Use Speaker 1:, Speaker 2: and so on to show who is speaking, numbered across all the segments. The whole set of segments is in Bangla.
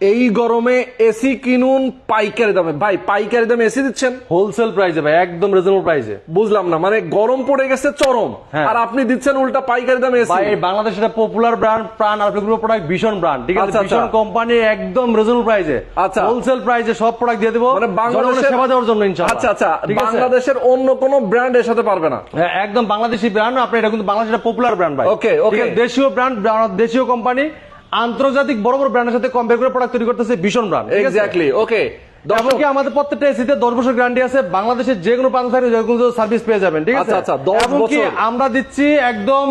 Speaker 1: এই গরমে এসি কিনুন পাইকারি দামে। ভাই পাইকারি দামে এসি দিচ্ছেন?
Speaker 2: হোলসেল প্রাইসে ভাই একদম রিজনেবল প্রাইসে
Speaker 1: বুঝলাম না মানে গরম পড়ে গেছে চরম।
Speaker 2: হ্যাঁ।
Speaker 1: আর আপনি দিচ্ছেন উল্টা পাইকারি দামে এসি
Speaker 2: ভাই বাংলাদেশের পপুলার ব্র্যান্ড প্রাণ আর গ্রুপ প্রোডাক্ট ভীষণ ব্র্যান্ড ঠিক আছে?
Speaker 1: আচ্ছা, আচ্ছা।
Speaker 2: ভীষণ কোম্পানি একদম রিজনেবল প্রাইসে
Speaker 1: আচ্ছা।
Speaker 2: হোলসেল প্রাইসে সব প্রোডাক্ট দিয়ে দেবো।
Speaker 1: মানে বাংলাদেশের
Speaker 2: সেবা দেওয়ার জন্য ইনশাআল্লাহ।
Speaker 1: আচ্ছা আচ্ছা।
Speaker 2: ঠিক আছে?
Speaker 1: বাংলাদেশের অন্য কোন ব্র্যান্ড এর সাথে পারবে না।
Speaker 2: হ্যাঁ, একদম বাংলাদেশি ব্র্যান্ড আপনি এটা কিন্তু বাংলাদেশের পপুলার ব্র্যান্ড ভাই. ঠিক আছে? দেশীয় ব্র্যান্ড দেশীয় কোম্পানি আন্তর্জাতিক বড় বড় ব্র্যান্ডের সাথে কম্পেয়ার করে প্রোডাক্ট তৈরি করতেছে ভীষণ ব্র্যান্ড
Speaker 1: এক্স্যাক্টলি ওকে
Speaker 2: এমনকি আমাদের প্রত্যেকটা এসিতে দশ বছর গ্যারান্টি আছে বাংলাদেশের যে কোনো প্রান্ত থেকে যে কোনো সার্ভিস পেয়ে যাবেন ঠিক আছে?
Speaker 1: আচ্ছা, আচ্ছা, 10
Speaker 2: এমনকি
Speaker 1: বছর।
Speaker 2: আমরা দিচ্ছি একদম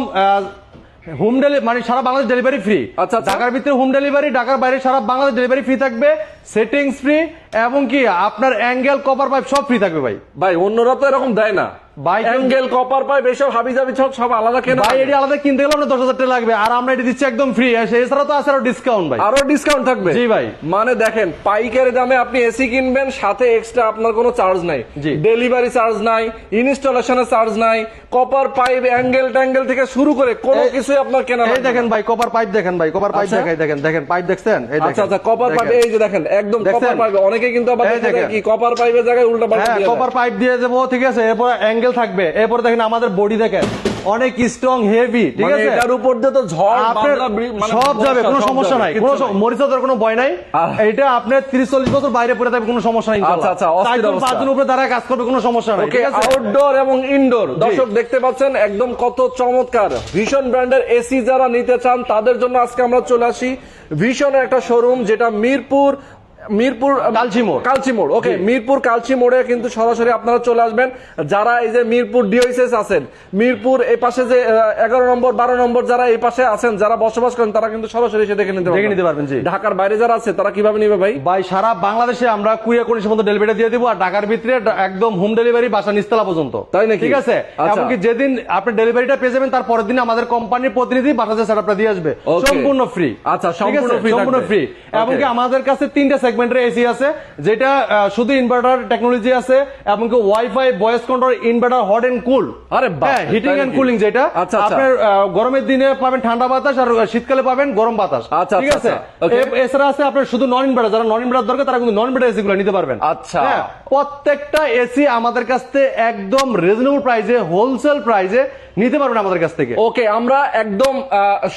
Speaker 2: হোম ডেলিভারি মানে সারা বাংলাদেশ ডেলিভারি ফ্রি
Speaker 1: আচ্ছা, আচ্ছা।
Speaker 2: ঢাকার ভিতরে হোম ডেলিভারি ঢাকার বাইরে সারা বাংলাদেশ ডেলিভারি ফ্রি থাকবে সেটিংস ফ্রি এবং কি আপনার অ্যাঙ্গেল কপার পাইপ সব ফ্রি থাকবে ভাই।
Speaker 1: ভাই অন্যরা তো এরকম দেয় না। অ্যাঙ্গেল কপার পাইপ এসব হাবি সব সব আলাদা কেন
Speaker 2: ভাই এটি আলাদা কিনতে গেলে আপনার দশ হাজার টাকা লাগবে আর আমরা এটি দিচ্ছি একদম ফ্রি এছাড়া তো আছে আরও ডিসকাউন্ট ভাই।
Speaker 1: আরও ডিসকাউন্ট থাকবে?
Speaker 2: জি ভাই।
Speaker 1: মানে দেখেন পাইকারি দামে আপনি এসি কিনবেন সাথে এক্সট্রা আপনার কোনো চার্জ নাই। ডেলিভারি চার্জ নাই ইনস্টলেশনের চার্জ নাই কপার পাইপ অ্যাঙ্গেল ট্যাঙ্গেল থেকে শুরু করে কোনো কিছুই আপনার কেনা
Speaker 2: এই দেখেন ভাই কপার পাইপ দেখেন ভাই কপার পাইপ
Speaker 1: আচ্ছা।
Speaker 2: দেখাই দেখেন দেখেন পাইপ দেখছেন? এই
Speaker 1: আচ্ছা
Speaker 2: দেখেন
Speaker 1: আচ্ছা কপার পাইপ এই যে দেখেন একদম? কপার পাইপ অনেকে কিন্তু আবার। কি কপার পাইপের জায়গায় উল্টা
Speaker 2: হ্যাঁ
Speaker 1: দিয়ে
Speaker 2: কপার পাইপ দিয়ে যাব ঠিক আছে এরপর অ্যাঙ্গেল থাকবে। এরপর দেখেন আমাদের বডি দেখেন। অনেক স্ট্রং হেভি ঠিক
Speaker 1: মানে
Speaker 2: আছে?
Speaker 1: এটার উপর দিয়ে তো ঝড় মানে
Speaker 2: সব যাবে কোনো সমস্যা নাই। কোনো। মরিচাদের কোনো ভয় নাই। এটা আপনার তিরিশ চল্লিশ বছর বাইরে পড়ে থাকবে কোনো সমস্যা নাই
Speaker 1: আচ্ছা, আচ্ছা, অস্থির
Speaker 2: চারজন। পাঁচজন উপরে দাঁড়ায় কাজ করবে কোনো সমস্যা নাই ঠিক আছে?
Speaker 1: আউটডোর এবং ইনডোর দর্শক দেখতে পাচ্ছেন একদম কত চমৎকার। ভীষণ ব্র্যান্ডের এসি যারা নিতে চান তাদের জন্য আজকে আমরা চলে আসি ভীষণের একটা শোরুম যেটা মিরপুর মিরপুর
Speaker 2: কালচি মোড়।
Speaker 1: কালচি মোড় ওকে মিরপুর কালচি মোড়ে কিন্তু সরাসরি আপনারা চলে আসবেন। যারা এই যে মিরপুর ডিওএসএস আছেন মিরপুর এই পাশে যে এগারো নম্বর বারো নম্বর যারা এই পাশে আছেন যারা বসবাস করেন তারা কিন্তু সরাসরি এসে দেখে নিতে
Speaker 2: দেখে নিতে পারবেন, জি।
Speaker 1: ঢাকার বাইরে যারা আছে তারা কীভাবে নিবে ভাই?
Speaker 2: ভাই সারা বাংলাদেশে আমরা কুড়িয়া কোন মতো ডেলিভারি দিয়ে দিব আর ঢাকার ভিতরে একদম হোম ডেলিভারি বাসা নিস্তলা পর্যন্ত।
Speaker 1: তাই না
Speaker 2: ঠিক আছে?
Speaker 1: আচ্ছা।
Speaker 2: এমনকি যেদিন আপনি ডেলিভারিটা পেয়ে যাবেন তার পরের দিন আমাদের কোম্পানির প্রতিনিধি বাসা বাসাতে সেটআপটা দিয়ে আসবে। সম্পূর্ণ ফ্রি
Speaker 1: আচ্ছা, সম্পূর্ণ free
Speaker 2: সম্পূর্ণ ফ্রি এমনকি আমাদের কাছে তিনটা সেগমেন্টের এসি আছে যেটা শুধু ইনভার্টার টেকনোলজি আছে এমনকি WiFi voice control inverter hot and cool
Speaker 1: আরে
Speaker 2: হিটিং এন্ড কুলিং যেটা।
Speaker 1: আচ্ছা, আচ্ছা।
Speaker 2: আপনার গরমের দিনে পাবেন ঠান্ডা বাতাস আর শীতকালে পাবেন গরম বাতাস।
Speaker 1: আচ্ছা,
Speaker 2: ঠিক
Speaker 1: আচ্ছা,
Speaker 2: আছে?
Speaker 1: আচ্ছা।
Speaker 2: এছাড়া আছে আপনার শুধু নন ইনভার্টার যারা নন ইনভার্টার দরকার তারা কিন্তু নন ইনভার্টার এসি গুলো নিতে পারবেন।
Speaker 1: আচ্ছা।
Speaker 2: হ্যাঁ, প্রত্যেকটা এসি আমাদের কাছ থেকে একদম রিজনেবল প্রাইসে হোলসেল প্রাইসে নিতে পারবেন আমাদের কাছ থেকে।
Speaker 1: ওকে আমরা একদম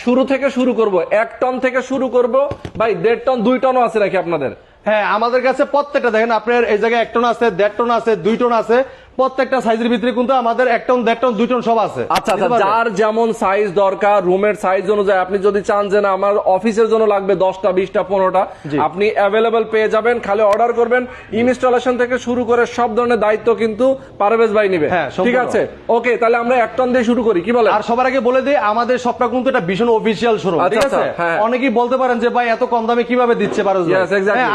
Speaker 1: শুরু থেকে শুরু করব। এক টন থেকে শুরু করব। ভাই দেড় টন দুই টনও আছে নাকি আপনাদের?
Speaker 2: হ্যাঁ আমাদের কাছে প্রত্যেকটা দেখেন, আপনার এই জায়গায় এক টন আছে, দেড় টন আছে, দুই টন আছে। প্রত্যেকটা সাইজের ভিতরে কিন্তু আমাদের এক টন দেড় টন দুই টন সব আছে।
Speaker 1: আচ্ছা আচ্ছা যার যেমন সাইজ দরকার রুমের সাইজ অনুযায়ী আপনি যদি চান যে না আমার অফিসের জন্য লাগবে দশটা বিশটা পনেরোটা আপনি অ্যাভেলেবল পেয়ে যাবেন খালি অর্ডার করবেন ইনস্টলেশন থেকে শুরু করে সব ধরনের দায়িত্ব কিন্তু পারভেজ ভাই নিবে।
Speaker 2: হ্যাঁ,
Speaker 1: ঠিক আছে? ওকে তাহলে আমরা এক টন দিয়ে শুরু করি কি বলেন?
Speaker 2: আর সবার আগে বলে দিই আমাদের সবটা কিন্তু এটা ভীষণ অফিসিয়াল শোরুম
Speaker 1: আচ্ছা,
Speaker 2: ঠিক আছে?
Speaker 1: আচ্ছা, হ্যাঁ।
Speaker 2: অনেকেই বলতে পারেন যে ভাই এত কম দামে কীভাবে দিচ্ছে পারো
Speaker 1: Yes,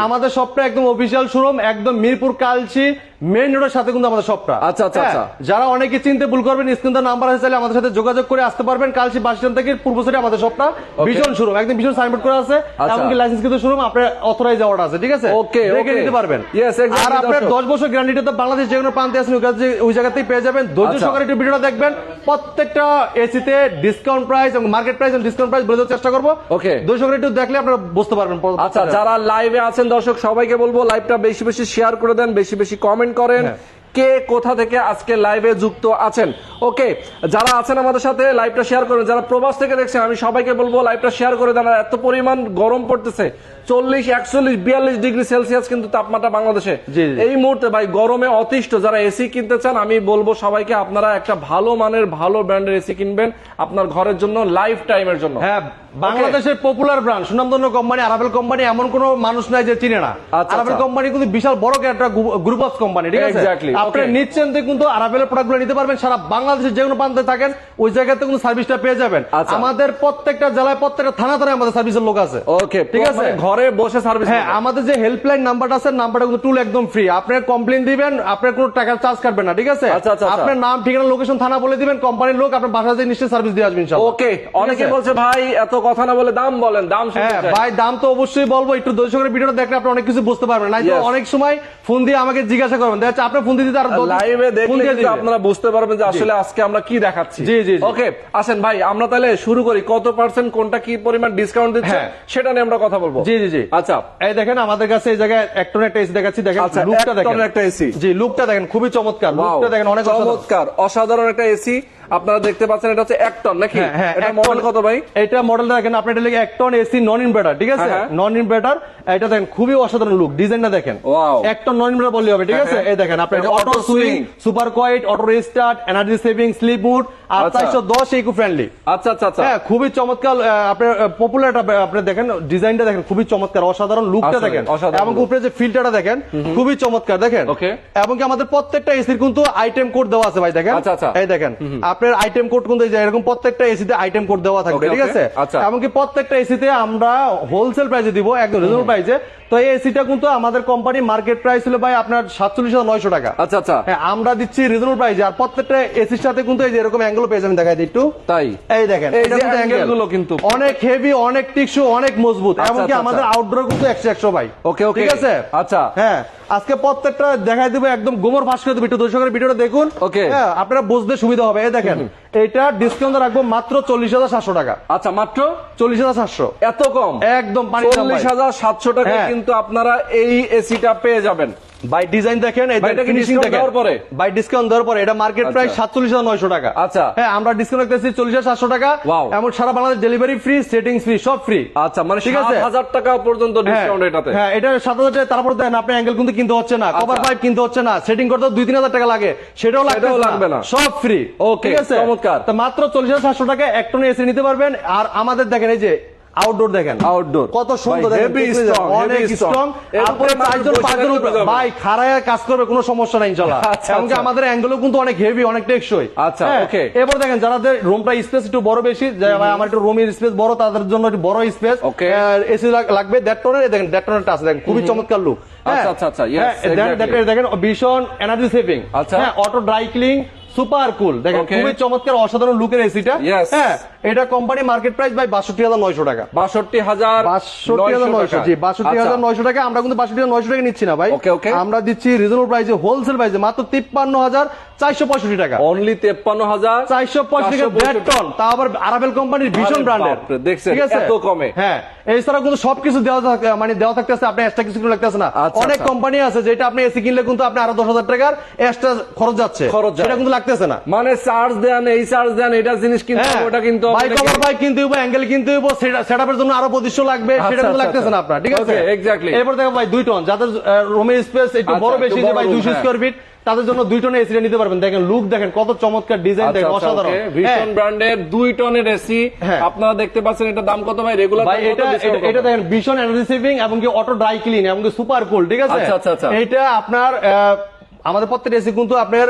Speaker 2: আমাদের সবটা একদম অফিসিয়াল শোরুম একদম মিরপুর কালচি মেইন রোডের সাথে কিন্তু আমাদের সবটা
Speaker 1: আচ্ছা, আচ্ছা,
Speaker 2: হ্যাঁ,
Speaker 1: আচ্ছা।
Speaker 2: যারা অনেকে চিনতে ভুল করবেন স্ক্রিন নাম্বার আছে চাইলে আমাদের সাথে যোগাযোগ করে আসতে পারবেন। কালচি বাস স্ট্যান্ড থেকে পূর্ব সাইডে আমাদের সবটা। ভীষণ শোরুম একদম ভীষণ সাইনবোর্ড করে আছে।
Speaker 1: আচ্ছা।
Speaker 2: এমনকি লাইসেন্স কিন্তু শোরুম আপনার অথরাইজ অর্ডার আছে ঠিক আছে? দেখে
Speaker 1: okay.
Speaker 2: নিতে পারবেন।
Speaker 1: Exactly,
Speaker 2: আর আপনার
Speaker 1: দর্শক।
Speaker 2: দশ বছর গ্যারান্টিটা তো বাংলাদেশ যে কোনো প্রান্তে আছেন ওই জায়গাতেই পেয়ে যাবেন। ধৈর্য
Speaker 1: আচ্ছা।
Speaker 2: সহকারে একটু ভিডিওটা দেখবেন। প্রত্যেকটা এসিতে ডিসকাউন্ট প্রাইস এবং মার্কেট প্রাইস এবং ডিসকাউন্ট প্রাইস বলে দেওয়ার চেষ্টা করব।
Speaker 1: ওকে
Speaker 2: ধৈর্য সহকারে একটু দেখলে আপনারা বুঝতে পারবেন
Speaker 1: আচ্ছা যারা লাইভে আছেন দর্শক সবাইকে বলব লাইভটা বেশি বেশি শেয়ার করে দেন বেশি বেশি কমেন্ট করেন।
Speaker 2: হ্যাঁ।
Speaker 1: কে কোথা থেকে আজকে লাইভে যুক্ত আছেন? ওকে যারা আছেন আমাদের সাথে লাইভটা শেয়ার করেন। যারা প্রবাস থেকে দেখছেন, আমি সবাইকে বলব লাইভটা শেয়ার করে দেন। এত পরিমাণ গরম পড়তেছে। চল্লিশ একচল্লিশ বিয়াল্লিশ ডিগ্রি সেলসিয়াস কিন্তু তাপমাত্রা বাংলাদেশে। এই মুহূর্তে ভাই গরমে অতিষ্ঠ যারা এসি কিনতে চান আমি বলব সবাইকে আপনারা একটা ভালো মানের ভালো ব্র্যান্ডের এসি কিনবেন আপনার ঘরের জন্য লাইফ টাইমের জন্য।
Speaker 2: হ্যাঁ বাংলাদেশের পপুলার ব্র্যান্ড সুনামধন্য কোম্পানি আরাবেল কোম্পানি এমন কোন মানুষ নাই যে চিনে না।
Speaker 1: আচ্ছা,
Speaker 2: আরাবেল
Speaker 1: আচ্ছা।
Speaker 2: কোম্পানি কিন্তু বিশাল বড় একটা গ্রুপ অফ কোম্পানি ঠিক আছে? আপনি নিচ্ছেন কিন্তু আরাবেলের প্রোডাক্টগুলো নিতে পারবেন সারা বাংলাদেশের যে কোনো প্রান্তে থাকেন ওই জায়গাতে কিন্তু সার্ভিসটা পেয়ে যাবেন।
Speaker 1: আচ্ছা।
Speaker 2: আমাদের প্রত্যেকটা জেলায় প্রত্যেকটা থানা থানায় আমাদের সার্ভিসের লোক আছে।
Speaker 1: ওকে
Speaker 2: ঠিক আছে?
Speaker 1: ঘরে বসে সার্ভিস
Speaker 2: হ্যাঁ আমাদের যে হেল্পলাইন নাম্বারটা আছে নাম্বারটা কিন্তু টুল একদম ফ্রি আপনার কমপ্লেন দিবেন আপনার কোনো টাকার চার্জ কাটবেন না ঠিক আছে
Speaker 1: আচ্ছা, আচ্ছা, আচ্ছা।
Speaker 2: আপনার নাম ঠিকানা লোকেশন থানা বলে দিবেন কোম্পানির লোক আপনার বাসাতে নিশ্চয়ই সার্ভিস দিয়ে আসবেন ইনশাআল্লাহ।
Speaker 1: ওকে অনেকে বলছে ভাই এত কথা না বলে দাম বলেন দাম
Speaker 2: হ্যাঁ ভাই দাম তো অবশ্যই বলব একটু দর্শক করে ভিডিওটা দেখলে আপনি অনেক কিছু বুঝতে পারবেন তো অনেক সময় ফোন দিয়ে আমাকে জিজ্ঞাসা করবেন দেখা যাচ্ছে আপনার ফোন দিয়ে দিতে আর
Speaker 1: লাইভে দেখলে। আপনারা বুঝতে পারবেন যে আসলে আজকে আমরা কি দেখাচ্ছি
Speaker 2: জি, জি, জি।
Speaker 1: ওকে আসেন ভাই আমরা তাহলে শুরু করি কত পার্সেন্ট কোনটা কি পরিমাণ ডিসকাউন্ট দিচ্ছে
Speaker 2: হ্যাঁ।
Speaker 1: সেটা নিয়ে আমরা কথা বলব
Speaker 2: জি জি জি জি।
Speaker 1: আচ্ছা
Speaker 2: এই দেখেন আমাদের কাছে এই জায়গায় একটা এসি দেখাচ্ছি দেখেন
Speaker 1: আচ্ছা,
Speaker 2: লুকটা দেখেন।
Speaker 1: একটা
Speaker 2: জি লুকটা দেখেন খুবই চমৎকার লুকটা দেখেন অনেক
Speaker 1: চমৎকার অসাধারণ একটা এসি। আপনারা দেখতে পাচ্ছেন এটা হচ্ছে এক টন নাকি?
Speaker 2: হ্যাঁ, হ্যাঁ,
Speaker 1: এটা মডেল কত ভাই?
Speaker 2: এটা মডেলটা দেখেন আপনি এটা লিখে এক টন এসি নন ইনভার্টার ঠিক আছে?
Speaker 1: হ্যাঁ, হ্যাঁ।
Speaker 2: নন ইনভার্টার এটা দেখেন খুবই অসাধারণ লুক ডিজাইনটা দেখেন. এক টন নন ইনভার্টার বললে হবে ঠিক আছে। এই দেখেন আপনি
Speaker 1: এটা
Speaker 2: auto swing super quiet auto restart energy saving sleep mood আর
Speaker 1: আচ্ছা।
Speaker 2: চারশো দশ ইকো ফ্রেন্ডলি
Speaker 1: আচ্ছা আচ্ছা আচ্ছা।
Speaker 2: হ্যাঁ খুবই চমৎকার আপনার পপুলার আপনি দেখেন ডিজাইনটা দেখেন খুবই চমৎকার অসাধারণ লুকটা দেখেন।
Speaker 1: অসাধারণ
Speaker 2: এবং উপরে যে ফিল্টারটা দেখেন খুবই চমৎকার দেখেন. এবং কি আমাদের প্রত্যেকটা এসির কিন্তু আইটেম কোড দেওয়া আছে ভাই দেখেন?
Speaker 1: আচ্ছা, আচ্ছা।
Speaker 2: এই দেখেন আপনার আইটেম কোড এই এরকম প্রত্যেকটা এসিতে আইটেম কোড দেওয়া থাকবে ঠিক আছে?
Speaker 1: আচ্ছা।
Speaker 2: এমনকি প্রত্যেকটা এসিতে আমরা হোলসেল প্রাইসে দিব একদম রিজনেবল প্রাইসে তো এই এসিটা কিন্তু আমাদের কোম্পানি মার্কেট প্রাইস ছিল ভাই আপনার সাতচল্লিশ হাজার নয়শো টাকা।
Speaker 1: আচ্ছা আচ্ছা।
Speaker 2: হ্যাঁ আমরা দিচ্ছি রিজনেবল প্রাইসে আর প্রত্যেকটা এসির সাথে কিন্তু এই যে এরকম অ্যাঙ্গেল পেয়ে যাবেন দেখাই দিই একটু।
Speaker 1: তাই?
Speaker 2: এই দেখেন
Speaker 1: এই যে
Speaker 2: কিন্তু
Speaker 1: angle। গুলো কিন্তু।
Speaker 2: অনেক হেভি অনেক টিকসু অনেক মজবুত।
Speaker 1: আচ্ছা,
Speaker 2: এমনকি
Speaker 1: আচ্ছা,
Speaker 2: আমাদের আউটডোর কিন্তু একশো একশো ভাই।
Speaker 1: ওকে, ওকে।
Speaker 2: ঠিক আছে?
Speaker 1: আচ্ছা।
Speaker 2: হ্যাঁ আজকে প্রত্যেকটা দেখাই দেবো একদম গোমর ফাঁস করে দেবো। একটু দর্শকের ভিডিওটা দেখুন।
Speaker 1: ওকে।
Speaker 2: হ্যাঁ আপনারা বুঝতে সুবিধা হবে। এই দেখেন second. এটা ডিসকাউন্ট রাখব মাত্র চল্লিশ হাজার সাতশো টাকা।
Speaker 1: আচ্ছা মাত্র?
Speaker 2: চল্লিশ হাজার সাতশো।
Speaker 1: এত কম?
Speaker 2: একদম।
Speaker 1: চল্লিশ হাজার সাতশো টাকা
Speaker 2: হ্যাঁ।
Speaker 1: কিন্তু আপনারা এই এসিটা পেয়ে যাবেন।
Speaker 2: বাই ডিজাইন দেখেন ফিনিশিং
Speaker 1: দেওয়ার পরে?
Speaker 2: বাই ডিসকাউন্ট দেওয়ার পরে এটা মার্কেট
Speaker 1: আচ্ছা।
Speaker 2: প্রাইস সাতচল্লিশ হাজার নয়শো টাকা।
Speaker 1: আচ্ছা।
Speaker 2: হ্যাঁ আমরা ডিসকাউন্ট রাখতেছি চল্লিশ হাজার সাতশো টাকা। এমন সারা বাংলাদেশ ডেলিভারি ফ্রি ফ্রি সব ফ্রি
Speaker 1: আচ্ছা মানে
Speaker 2: ঠিক আছে।
Speaker 1: হাজার টাকা পর্যন্ত ডিসকাউন্ট
Speaker 2: হ্যাঁ,
Speaker 1: এটাতে।
Speaker 2: হ্যাঁ এটা সাত হাজার টাকা তারপর দেন আপনি অ্যাঙ্গেল কিন্তু কিনতে হচ্ছে না কভার পাইপ কিনতে হচ্ছে না সেটিং করতে দুই তিন হাজার টাকা লাগে সেটাও লাগবে
Speaker 1: না।
Speaker 2: সব ফ্রি
Speaker 1: Okay,
Speaker 2: ঠিক আছে?
Speaker 1: চমৎকার।
Speaker 2: তো মাত্র চল্লিশ হাজার সাতশো টাকা এক টনে এসে নিতে পারবেন আর আমাদের দেখেন এই যে আউটডোর দেখেন
Speaker 1: Outdoor।
Speaker 2: কত সুন্দর
Speaker 1: ভাই,
Speaker 2: অনেক স্ট্রং তারপরে চারজন পাঁচজন খাড়ায় কাজ করবে কোনো সমস্যা নাই
Speaker 1: আচ্ছা, আচ্ছা।
Speaker 2: আমাদের অ্যাঙ্গেলও কিন্তু অনেক হেভি অনেক টেকসই
Speaker 1: আচ্ছা,
Speaker 2: হ্যাঁ,
Speaker 1: okay।
Speaker 2: এবার দেখেন যাদের রুমটা স্পেস একটু বড় বেশি ভাই আমার একটু রুমের স্পেস বড় তাদের জন্য একটু বড় স্পেস
Speaker 1: Okay.
Speaker 2: এসি লাগবে দেড় টনের দেখেন দেড় টনেরটা আছে দেখেন খুবই চমৎকার লুক
Speaker 1: আচ্ছা, আচ্ছা, আচ্ছা,
Speaker 2: দেখেন ভীষণ এনার্জি সেভিং
Speaker 1: আচ্ছা।
Speaker 2: হ্যাঁ auto dry clean super cool. দেখেন খুবই চমৎকার অসাধারণ লুকের এসিটা। হ্যাঁ এটা কোম্পানি মার্কেট প্রাইস ভাই বাষট্টি হাজার নয়শো টাকা।
Speaker 1: বাষট্টি হাজার
Speaker 2: বাষট্টি হাজার নয়শো জি বাষট্টি হাজার নয়শো টাকা আমরা কিন্তু বাষট্টি হাজার নয়শো টাকা নিচ্ছি না ভাই. আমরা দিচ্ছি রিজনেবল প্রাইসে হোলসেল প্রাইসে মাত্র তিপ্পান্ন হাজার চারশো পঁয়ষট্টি টাকা।
Speaker 1: অনলি তেপ্পান্ন হাজার
Speaker 2: চারশো পঁয়ষট্টি টাকা দেড় টন তা আবার আরাবেল কোম্পানির ভীষণ ব্র্যান্ডের
Speaker 1: দেখছেন, এত কমে।
Speaker 2: হ্যাঁ এছাড়া কিন্তু সবকিছু দেওয়া থাকে মানে দেওয়া থাকতেছে আপনি এক্সট্রা কিছু কিনে লাগতেছে না।
Speaker 1: আচ্ছা,
Speaker 2: অনেক
Speaker 1: আচ্ছা।
Speaker 2: কোম্পানি আছে যেটা আপনি এসি কিনলে কিন্তু আপনি আরও দশ হাজার টাকার এক্সট্রা খরচ যাচ্ছে।
Speaker 1: খরচ।
Speaker 2: সেটা কিন্তু লাগতেছে না
Speaker 1: মানে চার্জ দেন এই চার্জ দেন এটা জিনিস কিনতে হবে, ওটা কিন্তু
Speaker 2: বাইক কভার বাইক কিনতে হইব অ্যাঙ্গেল কিনতে হইব সেট আপের জন্য আরও পঁচিশশো লাগবে
Speaker 1: আচ্ছা,
Speaker 2: সেটা কিন্তু
Speaker 1: আচ্ছা,
Speaker 2: লাগতেছে না
Speaker 1: আচ্ছা।
Speaker 2: আপনার ঠিক আছে
Speaker 1: exactly.
Speaker 2: এরপর দেখো ভাই টন যাদের রুমের স্পেস একটু বড় বেশি যে ভাই
Speaker 1: room,
Speaker 2: দুইশো
Speaker 1: হ্যাঁ।
Speaker 2: ফিট তাদের জন্য দুই টনের এসিটা নিতে পারবেন দেখেন লুক দেখেন কত চমৎকার ডিজাইন দেখেন অসাধারণ হ্যাঁ।
Speaker 1: ভীষণ ব্র্যান্ডের দুই টনের এসি
Speaker 2: হ্যাঁ।
Speaker 1: আপনারা দেখতে পাচ্ছেন এটা দাম কত ভাই রেগুলার
Speaker 2: ভাই এটা এটা- দেখেন ভীষণ এনার্জি সেভিং এবং কি অটো ড্রাই ক্লিন এবং কি সুপার কুল ঠিক আছে
Speaker 1: আচ্ছা, আচ্ছা।
Speaker 2: এটা আপনার আমাদের প্রত্যেকটা এসি কিন্তু আপনার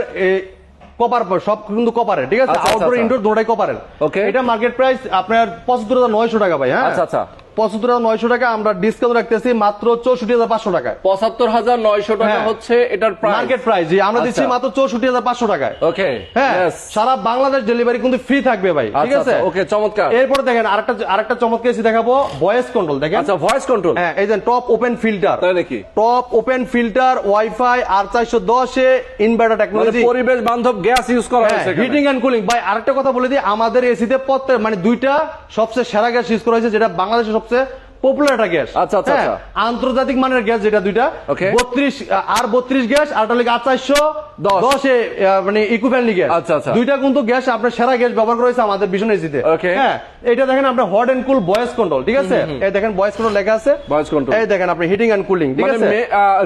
Speaker 2: কপার সব কিন্তু কপারে ঠিক আছে
Speaker 1: আচ্ছা, আচ্ছা,
Speaker 2: আউটডোর
Speaker 1: আচ্ছা।
Speaker 2: ইনডোর দুটাই কপারের
Speaker 1: ওকে
Speaker 2: এটা মার্কেট প্রাইস আপনার পঁচাত্তর হাজার নয়শো টাকা ভাই হ্যাঁ
Speaker 1: আচ্ছা, আচ্ছা।
Speaker 2: পঁচাত্তর হাজার নয়শো টাকা আমরা ডিসকাউন্ট রাখতেছি মাত্র চৌষট্টি হাজার পাঁচশো টাকায়।
Speaker 1: পঁচাত্তর হাজার নয়শো টাকা
Speaker 2: হ্যাঁ।
Speaker 1: হচ্ছে এটার
Speaker 2: মার্কেট প্রাইস আমরা দিচ্ছি
Speaker 1: আচ্ছা।
Speaker 2: মাত্র চৌষট্টি হাজার পাঁচশো টাকায়।
Speaker 1: ওকে
Speaker 2: হ্যাঁ সারা বাংলাদেশ ডেলিভারি কিন্তু ফ্রি থাকবে ভাই ঠিক
Speaker 1: আচ্ছা
Speaker 2: আছে?
Speaker 1: আচ্ছা ওকে চমৎকার।
Speaker 2: এরপরে দেখেন আরেকটা আরেকটা চমৎকার এসি দেখাবো ভয়েস কন্ট্রোল দেখেন।
Speaker 1: আচ্ছা ভয়েস কন্ট্রোল
Speaker 2: হ্যাঁ এই যে টপ ওপেন ফিল্টার
Speaker 1: তাই নাকি?
Speaker 2: টপ ওপেন ফিল্টার ওয়াইফাই আর চারশো দশে ইনভার্টার
Speaker 1: মানে
Speaker 2: টেকনোলজি
Speaker 1: পরিবেশ বান্ধব গ্যাস ইউজ করা হয়েছে
Speaker 2: হিটিং এন্ড কুলিং ভাই আরেকটা কথা বলে দিই আমাদের এসিতে প্রত্যেক মানে দুইটা সবচেয়ে সেরা গ্যাস ইউজ করা হয়েছে যেটা বাংলাদেশের সবচেয়ে পপুলার একটা গ্যাস।
Speaker 1: আচ্ছা, আচ্ছা,
Speaker 2: হ্যাঁ,
Speaker 1: আচ্ছা।
Speaker 2: আন্তর্জাতিক মানের গ্যাস যেটা দুইটা বত্রিশ আর বত্রিশ গ্যাস আর
Speaker 1: দশ।
Speaker 2: মানে গ্যাস।
Speaker 1: আচ্ছা, আচ্ছা।
Speaker 2: দুইটা কিন্তু গ্যাস আপনার সেরা গ্যাস ব্যবহার করা হয়েছে আমাদের ভীষণ এসিতে হ্যাঁ এটা দেখেন আপনার hot and cool voice control ঠিক আছে? এই দেখেন ভয়েস কন্ট্রোল লেখা আছে।
Speaker 1: Control।
Speaker 2: এই দেখেন আপনি হিটিং এন্ড কুলিং ঠিক
Speaker 1: মানে
Speaker 2: আছে?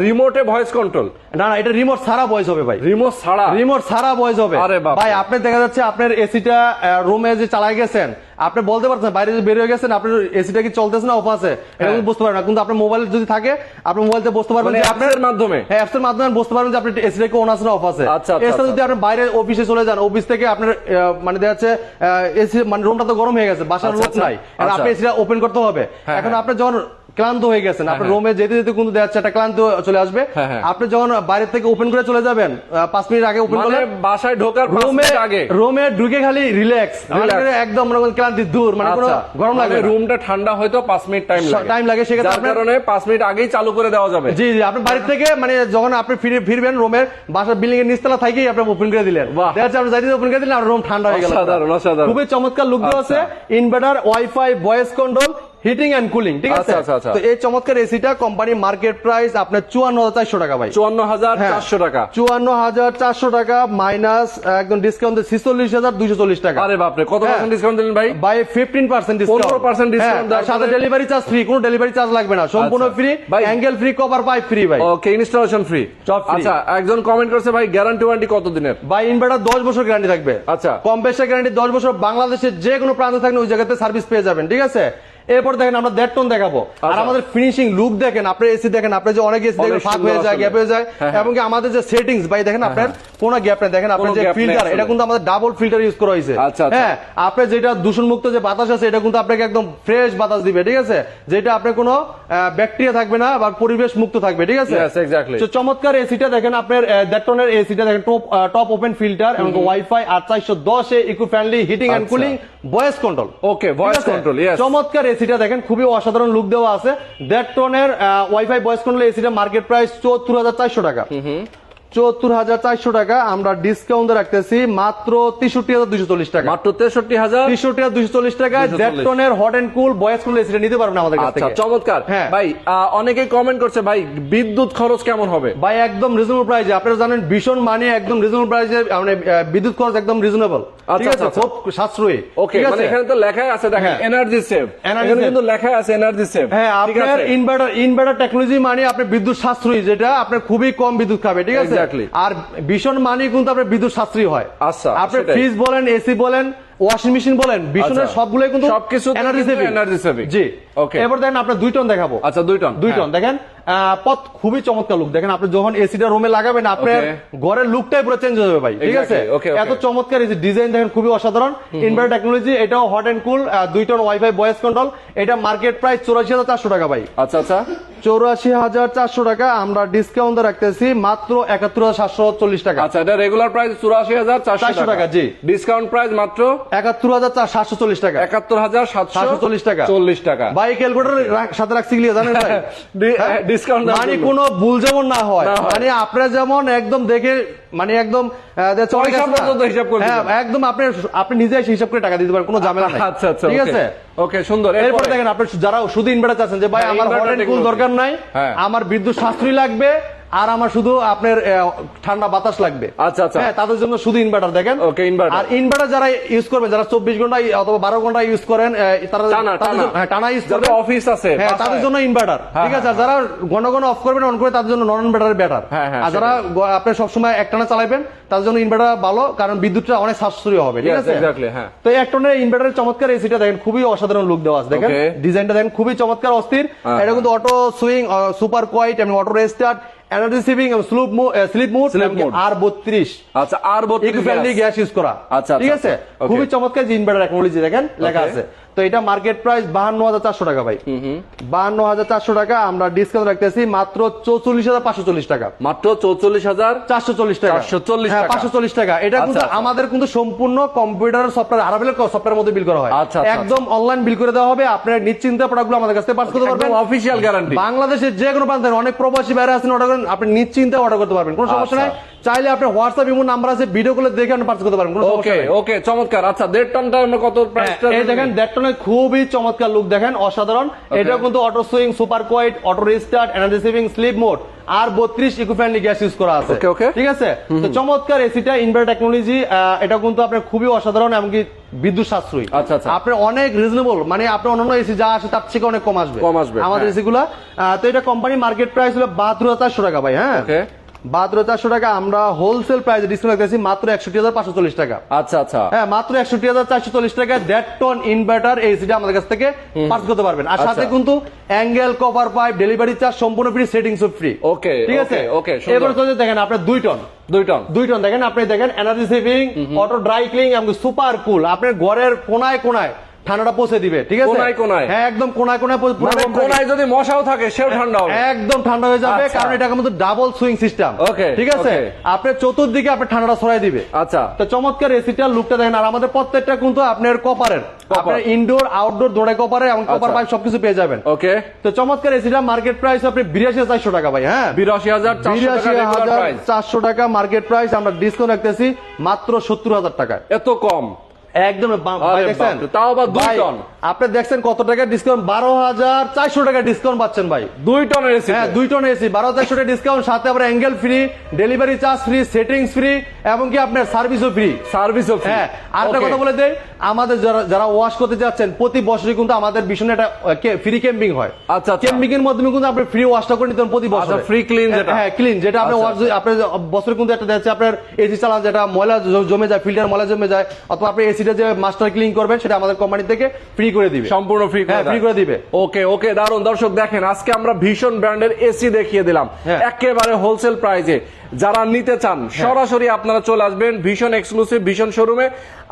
Speaker 1: রিমোটে ভয়েস কন্ট্রোল
Speaker 2: না না এটা রিমোট ছাড়া ভয়েস হবে ভাই।
Speaker 1: রিমোট ছাড়া?
Speaker 2: রিমোট ছাড়া ভয়েস হবে।
Speaker 1: আরে
Speaker 2: ভাই আপনি দেখা যাচ্ছে আপনার এসিটা রুমে যে চালাই গেছেন আপনি বলতে পারছেন বাইরে বের হয়ে গেছেন আপনার এসিটা কি চলতেছে না অফ আছে এটা
Speaker 1: হ্যাঁ।
Speaker 2: কিন্তু বুঝতে পারবেন না কিন্তু আপনার মোবাইল যদি থাকে আপনি মোবাইলতে বুঝতে পারবেন
Speaker 1: আপনার
Speaker 2: যে
Speaker 1: আপনার মাধ্যমে
Speaker 2: হ্যাঁ অ্যাপস এর মাধ্যমে বুঝতে পারবেন যে আপনি এসিটা কি অন আছে না অফ আছে
Speaker 1: আচ্ছা, আচ্ছা,
Speaker 2: এছাড়া
Speaker 1: আচ্ছা।
Speaker 2: যদি আপনি বাইরে অফিসে চলে যান অফিস থেকে আপনার মানে দেখা যাচ্ছে এসি মানে রুমটা তো গরম হয়ে গেছে বাসার লোক
Speaker 1: আচ্ছা।
Speaker 2: নাই আর। আপনি এসিটা ওপেন করতে হবে
Speaker 1: হ্যাঁ,
Speaker 2: এখন
Speaker 1: হ্যাঁ।
Speaker 2: আপনি যখন ক্লান্ত হয়ে গেছেন। আপনার
Speaker 1: হ্যাঁ।
Speaker 2: রুমে যেতে যেতে কিন্তু দেখা যাচ্ছে একটা ক্লান্ত চলে আসবে।
Speaker 1: হ্যাঁ, হ্যাঁ।
Speaker 2: আপনি যখন বাইরে থেকে ওপেন করে চলে যাবেন পাঁচ মিনিট আগে ওপেন
Speaker 1: মানে
Speaker 2: করলে
Speaker 1: বাসায় ঢোকার
Speaker 2: রুমে
Speaker 1: আগে।
Speaker 2: রুমে ঢুকে খালি রিল্যাক্স একদম মনে ক্লান্তি দূর মানে কোনো
Speaker 1: আচ্ছা।
Speaker 2: গরম লাগে
Speaker 1: রুমটা ঠান্ডা হয়তো পাঁচ মিনিট টাইম লাগে।
Speaker 2: টাইম লাগে সেক্ষেত্রে আপনার-
Speaker 1: কারণে পাঁচ মিনিট আগেই চালু করে দেওয়া যাবে।
Speaker 2: জি জি আপনি বাড়ি থেকে মানে যখন আপনি ফিরে ফিরবেন রুমের বাসার বিল্ডিং এর নিচতলা থাকেই আপনি ওপেন করে দিলেন।
Speaker 1: বাহ।
Speaker 2: দেখা যাচ্ছে আপনি যাইতে ওপেন করে দিলেন আর রুম ঠান্ডা হয়ে গেল।
Speaker 1: অসাধারণ, অসাধারণ।
Speaker 2: খুবই চমৎকার লুক দেওয়া আছে। Inverter WiFi voice control heating and cooling ঠিক আছে?
Speaker 1: আচ্ছা, আচ্ছা, আচ্ছা।
Speaker 2: তো এই চমৎকার এসিটা কোম্পানি মার্কেট প্রাইস আপনার চুয়ান্ন হাজার চারশো টাকা ভাই।
Speaker 1: চুয়ান্ন হাজার
Speaker 2: হ্যাঁ।
Speaker 1: চারশো টাকা।
Speaker 2: চুয়ান্ন হাজার চারশো টাকা মাইনাস একদম ডিসকাউন্ট ছিচল্লিশ হাজার দুইশো চল্লিশ টাকা।
Speaker 1: আরে বাপরে কত
Speaker 2: হ্যাঁ।
Speaker 1: পার্সেন্ট ডিসকাউন্ট দিলেন ভাই?
Speaker 2: By fifteen percent discount
Speaker 1: 15% discount দেওয়ার
Speaker 2: সাথে ডেলিভারি চার্জ ফ্রি কোনো ডেলিভারি চার্জ লাগবে না। সম্পূর্ণ
Speaker 1: আচ্ছা।
Speaker 2: ফ্রি
Speaker 1: ভাই-
Speaker 2: angle free cover pipe free ভাই।
Speaker 1: ওকে ইনস্টলেশন ফ্রি আচ্ছা একজন কমেন্ট করছে ভাই গ্যারান্টি ওয়ারেন্টি কত দিনের?
Speaker 2: বাই ইনভার্টার দশ বছর গ্যারান্টি থাকবে।
Speaker 1: আচ্ছা।
Speaker 2: কম বেশি গ্যারান্টি দশ বছর বাংলাদেশের যে কোনো প্রান্তে থাকলে ওই জায়গাতে সার্ভিস পেয়ে যাবেন ঠিক আছে? এরপর দেখেন আমরা দেড় টন দেখাবো। আর
Speaker 1: আচ্ছা।
Speaker 2: আমাদের ফিনিশিং লুক দেখেন আপনার এসি দেখেন আপনি যে অনেক এসি দেখেন ফাঁক হয়ে যায় গ্যাপ হয়ে যায়
Speaker 1: হ্যাঁ, হ্যাঁ।
Speaker 2: এবং আমাদের যে সেটিংস ভাই দেখেন আপনার কোনো গ্যাপ নেই দেখেন আপনার যে ফিল্টার এটা কিন্তু আমাদের ডাবল ফিল্টার ইউজ করা হয়েছে।
Speaker 1: আচ্ছা, আচ্ছা।
Speaker 2: হ্যাঁ আপনার যেটা দূষণ মুক্ত যে বাতাস আছে এটা কিন্তু আপনাকে একদম ফ্রেশ বাতাস দিবে ঠিক আছে? যেটা আপনার কোনো ব্যাকটেরিয়া থাকবে না বা পরিবেশ মুক্ত থাকবে ঠিক আছে? চমৎকার এসিটা দেখেন আপনার দেড় টনের এসিটা দেখেন টপ টপ ওপেন ফিল্টার এবং ওয়াইফাই আর চারশো দশে eco friendly heating and. Cooling voice control
Speaker 1: okay control, yes.
Speaker 2: চমৎকার এসিটা দেখেন, খুবই অসাধারণ লুক দেওয়া আছে। দেড় টনের ওয়াইফাই বয়স কন্ট্রোল এসিটা মার্কেট প্রাইস চুয়াত্তর হাজার চারশো টাকা। চুয়াত্তর হাজার চারশো টাকা। আমরা ডিসকাউন্ট রাখতেছি মাত্র তেষট্টি হাজার দুশো চল্লিশ টাকা।
Speaker 1: মাত্র তেষট্টি হাজার?
Speaker 2: তেষট্টি হাজার দুশো চল্লিশ টাকা।
Speaker 1: 240
Speaker 2: hot and cool voice control এসিটা নিতে পারবেন আমাদের কাছ
Speaker 1: আচ্ছা চমৎকার।
Speaker 2: হ্যাঁ।
Speaker 1: ভাই অনেকেই কমেন্ট করছে ভাই বিদ্যুৎ খরচ কেমন হবে?
Speaker 2: ভাই একদম রিজনেবল প্রাইসে আপনারা জানেন ভীষণ মানে একদম রিজনেবল প্রাইসে মানে বিদ্যুৎ খরচ একদম রিজনেবল ঠিক
Speaker 1: আচ্ছা,
Speaker 2: আছে?
Speaker 1: আচ্ছা।
Speaker 2: খুব সাশ্রয়ী।
Speaker 1: ওকে মানে এখানে তো লেখাই আছে দেখেন। এনার্জি সেভ এখানে কিন্তু লেখা আছে এনার্জি সেভ
Speaker 2: হ্যাঁ আপনার ইনভার্টার ইনভার্টার টেকনোলজি মানে আপনার বিদ্যুৎ সাশ্রয়ী যেটা আপনার খুবই কম বিদ্যুৎ খাবে ঠিক আছে? আর ভীষণ মানি কিন্তু আপনার বিদ্যুৎ শাস্ত্রী হয়।
Speaker 1: আচ্ছা,
Speaker 2: আপনি ফ্রিজ বলেন এসি বলেন ওয়াশিং মেশিন বলেন ভীষণের
Speaker 1: আচ্ছা।
Speaker 2: সবগুলোই কিন্তু
Speaker 1: সবকিছু
Speaker 2: এনার্জি
Speaker 1: কিন্তু
Speaker 2: সেভিং। জি।
Speaker 1: Okay.
Speaker 2: এবার দেখেন আপনার দুই টন দেখাবো।
Speaker 1: আচ্ছা দুই টন।
Speaker 2: দুই
Speaker 1: হ্যাঁ।
Speaker 2: টন দেখেন পথ খুবই চমৎকার লুক দেখেন আপনি যখন এসিটা রুমে লাগাবেন আপনার ঘরের লুকটাই পুরো চেঞ্জ হয়ে যাবে ভাই। ঠিক আছে?
Speaker 1: Exactly. Okay, okay.
Speaker 2: এত চমৎকার এই ডিজাইন দেখেন খুবই অসাধারণ। ইনভার্টার টেকনোলজি এটাও হট এন্ড কুল দুই টন ওয়াইফাই ভয়েস কন্ট্রোল এটা মার্কেট প্রাইস চৌরাশি হাজার চারশো টাকা ভাই।
Speaker 1: আচ্ছা আচ্ছা।
Speaker 2: চৌরাশি হাজার চারশো টাকা আমরা ডিসকাউন্ট রাখতেছি মাত্র একাত্তর হাজার সাতশো চল্লিশ টাকা।
Speaker 1: আচ্ছা এটা রেগুলার প্রাইস চুরাশি হাজার চারশো
Speaker 2: টাকা, জি।
Speaker 1: ডিসকাউন্ট প্রাইস মাত্র
Speaker 2: একাত্তর হাজার সাতশো চল্লিশ টাকা।
Speaker 1: একাত্তর হাজার সাতশো
Speaker 2: 740 টাকা।
Speaker 1: চল্লিশ টাকা।
Speaker 2: ক্যালকুলেটার সাথে রাখছি গিয়ে জানেন ভাই হ্যাঁ?
Speaker 1: ডিসকাউন্ট
Speaker 2: মানে কোনো ভুল যেমন না হয় মানে আপনারা যেমন একদম দেখে মানে একদম
Speaker 1: হিসাব করে
Speaker 2: হ্যাঁ একদম আপনি আপনি নিজে এসে হিসাব করে টাকা দিতে পারেন কোনো ঝামেলা নাই।
Speaker 1: আচ্ছা আচ্ছা
Speaker 2: ঠিক আছে?
Speaker 1: ওকে সুন্দর।
Speaker 2: এরপর দেখেন আপনি যারা শুধু ইনভার্টার চাচ্ছেন যে ভাই
Speaker 1: হ্যাঁ,
Speaker 2: আমার। দরকার নাই
Speaker 1: হ্যাঁ।
Speaker 2: আমার বিদ্যুৎ সাশ্রয়ী লাগবে আর আমার শুধু আপনার ঠান্ডা বাতাস লাগবে।
Speaker 1: আচ্ছা, আচ্ছা।
Speaker 2: হ্যাঁ তাদের জন্য শুধু ইনভার্টার দেখেন।
Speaker 1: Okay, inverter।
Speaker 2: আর ইনভার্টার যারা ইউজ করবেন যারা চব্বিশ ঘণ্টা অথবা বারো ঘণ্টা ইউজ করেন তারা
Speaker 1: টানা,
Speaker 2: হ্যাঁ, ইউজ করবেন।
Speaker 1: অফিস আছে,
Speaker 2: হ্যাঁ তাদের জন্য ইনভার্টার
Speaker 1: হ্যাঁ,
Speaker 2: ঠিক আছে? যারা ঘন ঘন অফ করবেন অন করে তাদের জন্য নন ইনভার্টার বেটার
Speaker 1: হ্যাঁ, হ্যাঁ,
Speaker 2: আর যারা আপনি সবসময় একটানা চালাবেন তাদের জন্য ইনভার্টার ভালো কারণ বিদ্যুৎটা অনেক সাশ্রয়ী হবে ঠিক আছে?
Speaker 1: exactly, হ্যাঁ।
Speaker 2: তো এক টনের ইনভার্টার চমৎকার এসিটা দেখেন খুবই অসাধারণ লুক দেওয়া আছে দেখেন. ডিজাইনটা দেখেন খুবই চমৎকার অস্থির।
Speaker 1: হ্যাঁ,
Speaker 2: এটা কিন্তু অটো সুইং সুপার কোয়াইট এবং অটো রেস্টার্ট এনার্জি সেভিং এবং স্লিপ স্লিপ মুড আর বত্রিশ
Speaker 1: আচ্ছা আর
Speaker 2: ফ্রেন্ডলি গ্যাস ইউজ করা।
Speaker 1: আচ্ছা,
Speaker 2: ঠিক
Speaker 1: আচ্ছা,
Speaker 2: আছে খুবই চমৎকার যে ইনভার্টার টেকনোলজি দেখেন লেখা আছে। তো এটা মার্কেট প্রাইস বাহান্ন হাজার চারশো টাকা ভাই। বাহান্ন হাজার চারশো টাকা আমরা ডিসকাউন্ট রাখতেছি মাত্র চৌচল্লিশ হাজার পাঁচশো চল্লিশ টাকা।
Speaker 1: মাত্র চৌচল্লিশ হাজার
Speaker 2: চারশো চল্লিশ টাকা।
Speaker 1: 440
Speaker 2: হ্যাঁ পাঁচশো চল্লিশ টাকা। এটা
Speaker 1: আচ্ছা,
Speaker 2: কিন্তু
Speaker 1: আচ্ছা।
Speaker 2: আমাদের কিন্তু সম্পূর্ণ কম্পিউটার সফটওয়্যার আরাবেলের সফটওয়্যার মধ্যে বিল করা হয়।
Speaker 1: আচ্ছা, আচ্ছা,
Speaker 2: একদম অনলাইন বিল করে দেওয়া হবে। আপনার নিশ্চিন্তে প্রোডাক্টগুলো আমাদের কাছে পার্স করতে পারবেন।
Speaker 1: অফিসিয়াল গ্যারান্টি
Speaker 2: বাংলাদেশের যে কোনো প্রান্তে অনেক প্রবাসী বাইরে আছেন অর্ডার করেন আপনি নিশ্চিন্তে অর্ডার করতে পারবেন। কোনো সমস্যা। নাই। চাইলে আপনি হোয়াটসঅ্যাপ ইমো নাম্বার আছে ভিডিও কলে দেখে আপনি পার্স করতে পারবেন কোনো
Speaker 1: ওকে ওকে চমৎকার। আচ্ছা দেড় টনটা আমরা কত প্রাইস
Speaker 2: হ্যাঁ, এই দেখেন ডেটটনের খুবই চমৎকার লুক দেখেন অসাধারণ। এটা কিন্তু auto swing super quiet auto restart energy saving sleep mode আর বত্রিশ ইকো ফ্রেন্ডলি গ্যাস ইউজ করা আছে।
Speaker 1: Okay.
Speaker 2: ঠিক আছে? তো চমৎকার এসিটা ইনভার্টার টেকনোলজি এটা কিন্তু আপনার খুবই অসাধারণ এমনকি বিদ্যুৎ সাশ্রয়ী।
Speaker 1: আচ্ছা, আচ্ছা।
Speaker 2: আপনার অনেক রিজনেবল মানে আপনার অন্যান্য এসি যা আছে তার থেকে অনেক কম আসবে।
Speaker 1: কম আসবে,
Speaker 2: আমাদের
Speaker 1: হ্যাঁ।
Speaker 2: এসি গুলা তো এটা কোম্পানি মার্কেট প্রাইস হলো বাহাত্তর হাজার চারশো টাকা ভাই হ্যাঁ. বাহাত্তর চারশো টাকা আমরা হোলসেল প্রাইস ডিসকাউন্ট রাখতেছি মাত্র একষট্টি হাজার পাঁচশো চল্লিশ টাকা।
Speaker 1: আচ্ছা আচ্ছা।
Speaker 2: হ্যাঁ মাত্র একষট্টি হাজার চারশো চল্লিশ টাকায় দেড় টন ইনভার্টার এসিটা আমাদের কাছ থেকে পাস করতে পারবেন। আর সাথে
Speaker 1: আচ্ছা।
Speaker 2: কিন্তু angle cover pipe delivery charge সম্পূর্ণ ফ্রি সেটিংস ফ্রি
Speaker 1: Okay,
Speaker 2: ঠিক আছে?
Speaker 1: okay,
Speaker 2: এবার চলে দেখেন আপনার দুই টন
Speaker 1: দুই টন
Speaker 2: দুই টন দেখেন আপনি দেখেন energy saving auto dry clean এবং সুপার কুল আপনার ঘরের কোনায় কোনায় ঠান্ডাটা পৌঁছে দিবে ঠিক আছে?
Speaker 1: কোনায় কোনায়?
Speaker 2: হ্যাঁ একদম কোনায় কোনায় পুরো
Speaker 1: মানে। কোনায় যদি মশাও থাকে সেও ঠান্ডা হবে।
Speaker 2: একদম ঠান্ডা হয়ে যাবে
Speaker 1: আচ্ছা।
Speaker 2: কারণ এটা কিন্তু ডাবল সুইং সিস্টেম
Speaker 1: Okay,
Speaker 2: ঠিক আছে? আপনি চতুর্দিকে আপনার ঠান্ডাটা ছড়াই দিবে।
Speaker 1: আচ্ছা।
Speaker 2: তো চমৎকার এসিটার লুকটা দেখেন আর আমাদের প্রত্যেকটা কিন্তু আপনার কপারের আপনার ইনডোর আউটডোর দোড়ে কপারে এবং কপার
Speaker 1: আচ্ছা।
Speaker 2: পাইপ সবকিছু পেয়ে যাবেন।
Speaker 1: ওকে
Speaker 2: তো চমৎকার এসিটা মার্কেট প্রাইস আপনি বিরাশি চারশো টাকা ভাই হ্যাঁ?
Speaker 1: বিরাশি হাজার
Speaker 2: বিরাশি হাজার চারশো টাকা মার্কেট প্রাইস আমরা ডিসকাউন্ট রাখতেছি মাত্র সত্তর হাজার টাকা
Speaker 1: এত কম।
Speaker 2: একদম বা- ভাই
Speaker 1: আরে
Speaker 2: দেখছেন?
Speaker 1: বাপরে, তাও আবার দুই টন।
Speaker 2: আপনি দেখছেন কত টাকা ডিসকাউন্ট বারো হাজার চারশো টাকা ডিসকাউন্ট পাচ্ছেন ভাই।
Speaker 1: দুই টনের এসি
Speaker 2: হ্যাঁ দুই টন এসি বারো চারশো টাকা ডিসকাউন্ট সাথে আবার angle free delivery charge free settings free এবং কি আপনার সার্ভিসও ফ্রি
Speaker 1: সার্ভিসও
Speaker 2: হ্যাঁ আর একটা কথা বলে দেই আমাদের যারা যারা ওয়াশ করতে যাচ্ছেন প্রতি বছরই কিন্তু আমাদের ভীষণ একটা ফ্রি ক্যাম্পিং হয়।
Speaker 1: আচ্ছা, আচ্ছা।
Speaker 2: ক্যাম্পিং এর মাধ্যমে কিন্তু আপনি ফ্রি ওয়াশটা করে নিতে পারেন প্রতি বছর।
Speaker 1: ফ্রি ক্লিন যেটা।
Speaker 2: হ্যাঁ ক্লিন যেটা আপনি
Speaker 1: আচ্ছা,
Speaker 2: ওয়াশ আপনার বছরে কিন্তু একটা যাচ্ছে আপনার এসি চালান যেটা ময়লা জমে যায় ফিল্টার ময়লা জমে যায় অথবা আপনি এসিটা যে মাস্টার ক্লিন করবেন সেটা আমাদের কোম্পানি থেকে ফ্রি করে দিবে।
Speaker 1: সম্পূর্ণ ফ্রি
Speaker 2: হ্যাঁ ফ্রি করে দিবে।
Speaker 1: ওকে ওকে দারুণ দর্শক দেখেন আজকে আমরা ভীষণ ব্র্যান্ডের এসি দেখিয়ে দিলাম।
Speaker 2: হ্যাঁ।
Speaker 1: একেবারে হোলসেল প্রাইসে যারা নিতে চান সরাসরি আপনারা চলে আসবেন ভীষণ এক্সক্লুসিভ ভীষণ শোরুমে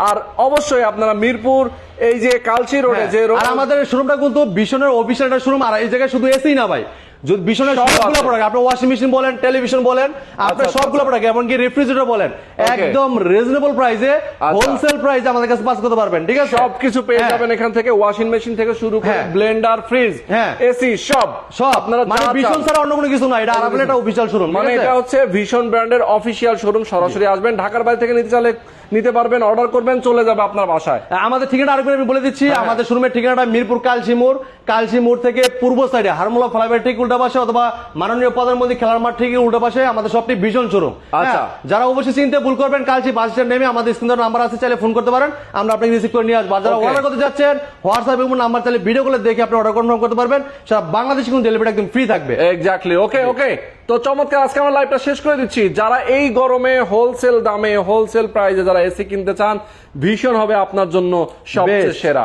Speaker 1: আর অবশ্যই আপনারা মিরপুর এই যে কালচি রোডে
Speaker 2: হ্যাঁ,
Speaker 1: যে
Speaker 2: আর
Speaker 1: রোড
Speaker 2: আমাদের শোরুমটা কিন্তু ভীষণের অফিসিয়াল একটা শোরুম আর এই জায়গায় শুধু এসি না ভাই। যদি
Speaker 1: সব
Speaker 2: সবগুলো প্রোডাক্ট আপনি ওয়াশিং মেশিন বলেন টেলিভিশন বলেন আপনার
Speaker 1: আচ্ছা,
Speaker 2: সবগুলো প্রোডাক্ট এমনকি রেফ্রিজারেটর বলেন একদম রিজনেবল প্রাইসে হোলসেল প্রাইসে আমাদের কাছে পাস করতে পারবেন ঠিক আছে?
Speaker 1: সবকিছু পেয়ে
Speaker 2: হ্যাঁ,
Speaker 1: যাবেন এখান থেকে ওয়াশিং মেশিন থেকে শুরু করে। Blender fridge. এসি সব।
Speaker 2: সব।
Speaker 1: আপনারা
Speaker 2: মানে ভীষণ ছাড়া অন্য কোনো কিছু না এটা আরামের একটা অফিসিয়াল শোরুম
Speaker 1: মানে এটা হচ্ছে ভীষণ ব্র্যান্ডের অফিসিয়াল শোরুম সরাসরি আসবেন ঢাকার বাইরে থেকে নিতে চাইলে নিতে পারবেন অর্ডার করবেন চলে যাবে আপনার বাসায়।
Speaker 2: আমাদের ঠিকানা আরেকবার আমি বলে দিচ্ছি
Speaker 1: হ্যাঁ।
Speaker 2: আমাদের শোরুমের ঠিকানাটা মিরপুর কালসি মোড় কালসি মোড় থেকে পূর্ব সাইডে হারমোলা ফ্লাইওভার ঠিক উল্টা পাশে অথবা মাননীয় প্রধানমন্ত্রী খেলার মাঠ থেকে উল্টা পাশে আমাদের সবটি ভীষণ শোরুম
Speaker 1: আচ্ছা।
Speaker 2: যারা অবশ্যই চিনতে ভুল করবেন কালসি বাস স্ট্যান্ড নেমে আমাদের স্ক্রিনের নাম্বার আছে চাইলে ফোন করতে পারেন। আমরা আপনাকে রিসিভ করে নিয়ে আসব। যারা অর্ডার করতে যাচ্ছেন হোয়াটসঅ্যাপ এবং নাম্বার চাইলে ভিডিও গুলো দেখে আপনি অর্ডার কনফার্ম করতে পারবেন। সারা বাংলাদেশে কিন্তু ডেলিভারি একদম ফ্রি থাকবে।
Speaker 1: এক্স্যাক্টলি ওকে ওকে তো চমৎকার আজকে আমরা লাইভটা শেষ করে দিচ্ছি। যারা এই গরমে হোলসেল দামে হোলসেল প্রাইসে যারা এসি কিনতে চান ভীষণ হবে আপনার জন্য সবচেয়ে সেরা।